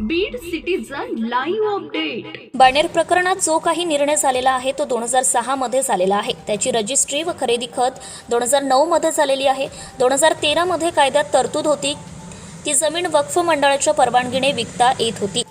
Beed citizen live update Baner प्रकरणात जो काही निर्णय झालेला आहे तो दोन हजार सहा मध्ये झालेला आहे. त्याची रजिस्ट्री व खरेदी खत दोन हजार नऊ मध्ये झालेली आहे. दोन हजार तेरा मध्ये कायद्यात तरतूद होती ती जमीन वक्फ मंडळाच्या परवानगीने विकता येत होती.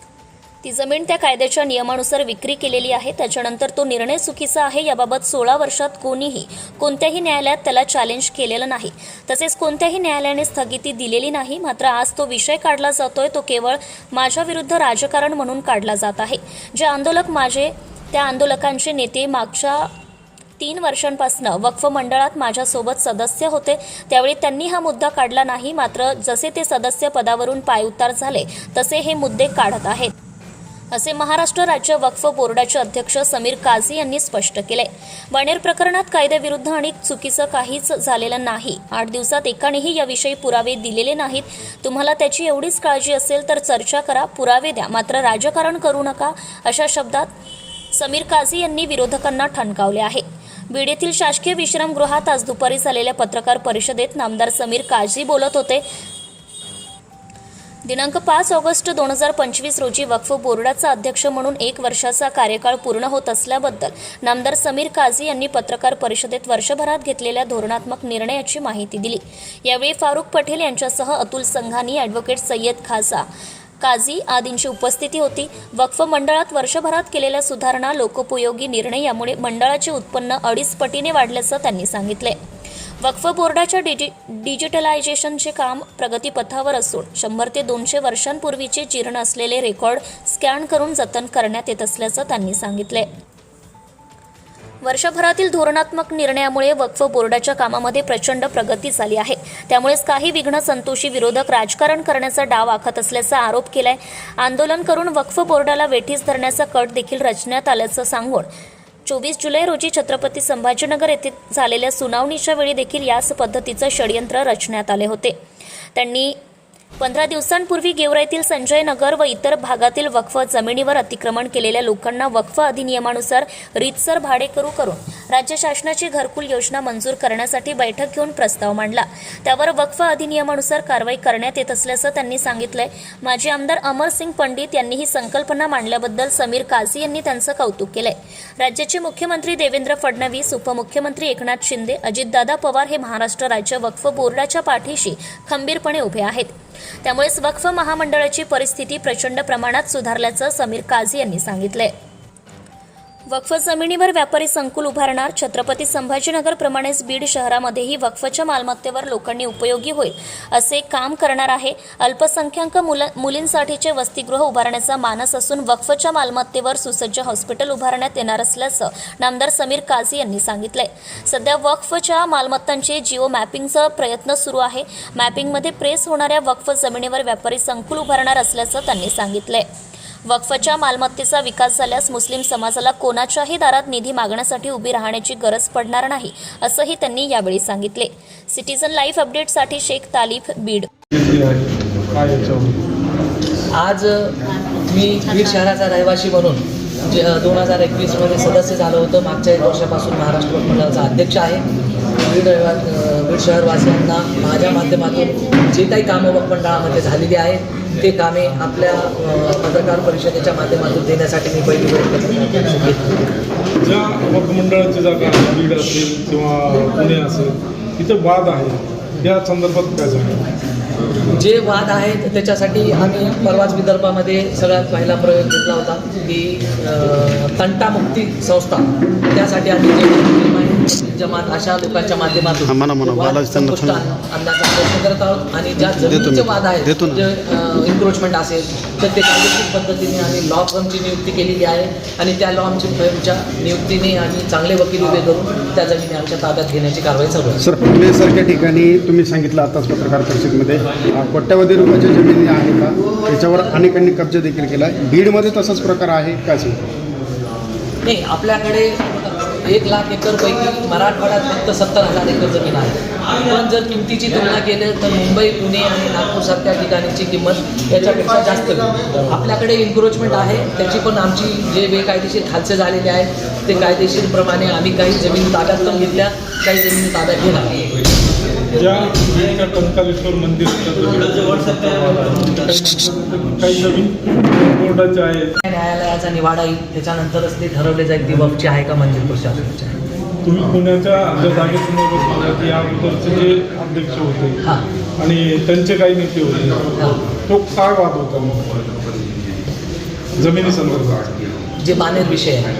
ती जमीन त्या कायद्याच्या नियमानुसार विक्री केलेली आहे. त्याच्यानंतर तो निर्णय चुकीचा आहे. याबाबत सोळा वर्षात कोणीही कोणत्याही न्यायालयात त्याला चॅलेंज केलेलं नाही. तसेच कोणत्याही न्यायालयाने स्थगिती दिलेली नाही. मात्र आज तो विषय काढला जातोय. तो केवळ माझ्या विरुद्ध राजकारण म्हणून काढला जात आहे. जे आंदोलक माझे त्या आंदोलकांचे नेते मागच्या तीन वर्षांपासून वक्फ मंडळात माझ्यासोबत सदस्य होते. त्यावेळी त्यांनी हा मुद्दा काढला नाही. मात्र जसे ते सदस्य पदावरून पायउतार झाले तसे हे मुद्दे काढत आहेत. असे महाराष्ट्र राज्य वक्फ बोर्डाचे अध्यक्ष समीर काझी यांनी स्पष्ट केले. बाणेर प्रकरणात कायद्याविरुद्ध आणि चुकीचं काहीच झालेलं नाही. आठ दिवसात एकानेही याविषयी पुरावे दिलेले नाहीत. तुम्हाला त्याची एवढीच काळजी असेल तर चर्चा करा पुरावे द्या. मात्र राजकारण करू नका अशा शब्दात समीर काझी यांनी विरोधकांना ठणकावले आहे. बीड येथील शासकीय विश्रामगृहात आज दुपारी झालेल्या पत्रकार परिषदेत नामदार समीर काझी बोलत होते. दिनांक पाच ऑगस्ट दोन हजार पंचवीस रोजी वक्फ बोर्डाचा अध्यक्ष म्हणून एक वर्षाचा कार्यकाळ पूर्ण होत असल्याबद्दल नामदार समीर काझी यांनी पत्रकार परिषदेत वर्षभरात घेतलेल्या धोरणात्मक निर्णयाची माहिती दिली. यावेळी फारुख पटेल यांच्यासह अतुल संघानी ॲडव्होकेट सय्यद खासा काझी आदींची उपस्थिती होती. वक्फ मंडळात वर्षभरात केलेल्या सुधारणा लोकोपयोगी निर्णय यामुळे मंडळाचे उत्पन्न अडीच पटीने वाढल्याचं त्यांनी सांगितले. वक्फ बोर्डाच्या डिजि डिजिटलायझेशनचे काम प्रगतीपथावर असून शंभर ते दोनशे वर्षांपूर्वीचे जीर्ण असलेले रेकॉर्ड स्कॅन करून जतन करण्यात येत असल्याचं त्यांनी सांगितले. वर्षभरातील धोरणात्मक निर्णयामुळे वक्फ बोर्डाच्या कामामध्ये प्रचंड प्रगती झाली आहे. त्यामुळेच काही विघ्न संतोषी विरोधक राजकारण करण्याचा डाव आखत असल्याचा आरोप केलाय. आंदोलन करून वक्फ बोर्डाला वेठीस धरण्याचा कट देखील रचण्यात आल्याचं सांगून चोवीस जुलै रोजी छत्रपती संभाजीनगर येथे झालेल्या सुनावणीच्या वेळी देखील याच पद्धतीचं षडयंत्र रचण्यात आले होते. त्यांनी पंधरा दिवसांपूर्वी गेवराईतील संजय नगर व इतर भागातील वक्फ जमिनीवर अतिक्रमण केलेल्या लोकांना वक्फ अधिनियमानुसार रीतसर भाडेकरू करून राज्य शासनाची घरकुल योजना मंजूर करण्यासाठी बैठक घेऊन प्रस्ताव मांडला. त्यावर वक्फ अधिनियमानुसार कारवाई करण्यात येत असल्याचं त्यांनी सांगितलंय. माजी आमदार अमरसिंग पंडित यांनी ही संकल्पना मांडल्याबद्दल समीर काझी यांनी त्यांचं कौतुक केलंय. राज्याचे मुख्यमंत्री देवेंद्र फडणवीस उपमुख्यमंत्री एकनाथ शिंदे अजितदादा पवार हे महाराष्ट्र राज्य वक्फ बोर्डाच्या पाठीशी खंबीरपणे उभे आहेत. त्यामुळेच वक्फ महामंडळाची परिस्थिती प्रचंड प्रमाणात सुधारल्याचं समीर काझी यांनी सांगितलंय. वक्फ जमिनीवर व्यापारी संकुल उभारणार. छत्रपती संभाजीनगर प्रमाणेच बीड शहरामध्येही वक्फच्या मालमत्तेवर लोकांनी उपयोगी होईल असे काम करणार आहे. अल्पसंख्याक मुल मुलींसाठीचे वसतिगृह उभारण्याचा मानस असून वक्फच्या मालमत्तेवर सुसज्ज हॉस्पिटल उभारण्यात येणार असल्याचं नामदार समीर काझी यांनी सांगितलंय. सध्या वक्फच्या मालमत्तांचे जिओ मॅपिंगचा प्रयत्न सुरू आहे. मॅपिंगमध्ये प्रेस होणाऱ्या वक्फ जमिनीवर व्यापारी संकुल उभारणार असल्याचं त्यांनी सांगितलंय. वक्फच्या मालमत्तेचा विकास झाल्यास मुस्लिम समाजाला कोणाच्याही दारात निधी मागण्यासाठी उभी राहण्याची गरज पडणार नाही असंही त्यांनी यावेळी सांगितले. सिटीजन लाईफ अपडेटसाठी शेख तालिफ बीड. आज मी बीड शहराचा रहिवासी म्हणून जे दोन हजार एकवीसमध्ये सदस्य झालं होतं मागच्या एक वर्षापासून महाराष्ट्र मंडळाचा अध्यक्ष आहे. बीड बीड शहरवासियांना माझ्या माध्यमातून जे काही कामं मंडळामध्ये झालेली आहेत ते कामे आपल्या पत्रकार परिषदेच्या माध्यमातून देण्यासाठी मी पहिली घेतली. ज्या मंडळाची जागा बीड असेल किंवा पुणे असेल इथं वाद आहे या संदर्भात काय सांगा जे वाद आहेत त्याच्यासाठी आम्ही परवाच विदर्भामध्ये सगळ्यात पहिला प्रयोग घेतला होता की तंटामुक्ती संस्था त्यासाठी आम्ही जे जमात अशा लोकांच्या माध्यमातून म्हणा, म्हणा. वाद बालाजी त्यांना संपुष्टात फोन- आणण्याचा प्रयत्न करत आहोत आणि ज्या जमिनीचे. वाद आहेत देतो ना. जे इन्क्रोचमेंट असेल तर ते कायदेशीर पद्धतीने आम्ही लॉ फर्मची नियुक्ती केलेली आहे आणि त्या लॉ आमची फर्मच्या नियुक्तीने आम्ही चांगले वकील उभे करून त्या जमिनी आमच्या ताब्यात घेण्याची कारवाई चालू आहे सर पुणेसारख्या ठिकाणी तुम्ही सांगितलं आताच पत्रकार परिषदेमध्ये अ, कोट्यावधी रुपयाच्या जमिनी आहे का त्याच्यावर अनेकांनी कब्जा देखील केला बीडमध्ये तसाच प्रकार आहे का सर नाही आपल्याकडे एक लाख एकरपैकी मराठवाड्यात फक्त सत्तर हजार एकर जमीन आहे. पण जर किमतीची तुलना केली तर मुंबई पुणे आणि नागपूरसारख्या ठिकाणीची किंमत याच्यापेक्षा जास्त आपल्याकडे इन्क्रोचमेंट आहे त्याची पण आमची जे बेकायदेशीर खालसे झालेले आहेत ते कायदेशीरप्रमाणे आम्ही काही जमीन ताब्यात पण घेतल्या काही जमीन ताब्यात घेणार ज्या ज्या टंकालेश्वर मंदिर काही नवीन बोर्डाचे आहेत. न्यायालयाचा निवाडा येईल. त्याच्यानंतरच ते ठरवले जाईल ती वक्फची आहे का मंदिर प्रशासनाची. आहे. तुम्ही पुण्याच्या ज्या जागेसमोर बसला की या अगोदरचे जे अध्यक्ष होते हां. आणि त्यांचे काही नेते होते. तो काय वाद होता मग? जमिनी संदर्भात जे बानेर विषय आहे.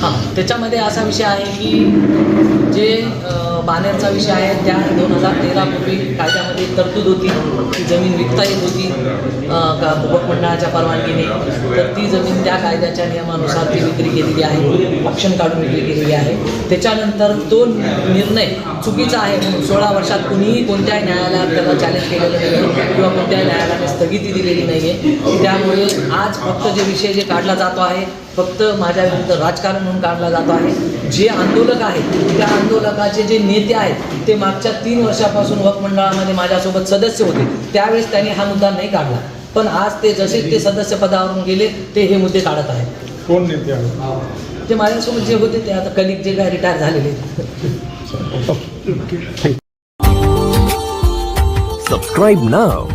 हा त्याच्यामध्ये असा विषय आहे की जे बानेरचा विषय आहे त्या दोन हजार तेरापूर्वी कायद्यामध्ये तरतूद होती ती जमीन विकता येत होती. अ, परवानगीने तर ती जमीन त्या कायद्याच्या नियमानुसार ती विक्री केलेली आहे ऑप्शन काढून विक्री केलेली आहे. त्याच्यानंतर तो निर्णय चुकीचा आहे म्हणून सोळा वर्षात कुणीही कोणत्याही न्यायालयात त्याला चॅलेंज केलेलं नाही किंवा कोणत्याही न्यायालयाने स्थगिती दिलेली नाही आहे. त्यामुळे आज फक्त जे विषय जे काढला जातो आहे फक्त माझ्या विरुद्ध राजकारण म्हणून काढला जातो आहे. जे आंदोलक आहेत त्या आंदोलकाचे जे नेते आहेत ते मागच्या तीन वर्षापासून वकमंडळामध्ये माझ्यासोबत सदस्य होते. त्यावेळेस त्यांनी हा मुद्दा नाही काढला. पण आज ते जसे ते सदस्य पदावरून गेले ते हे मुद्दे काढत आहेत कोण नेते ते माझ्यासोबत जे होते ते आता कलिक जे काय रिटायर झालेले आहेत. Subscribe now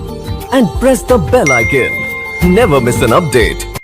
and press the bell icon. Never miss an update.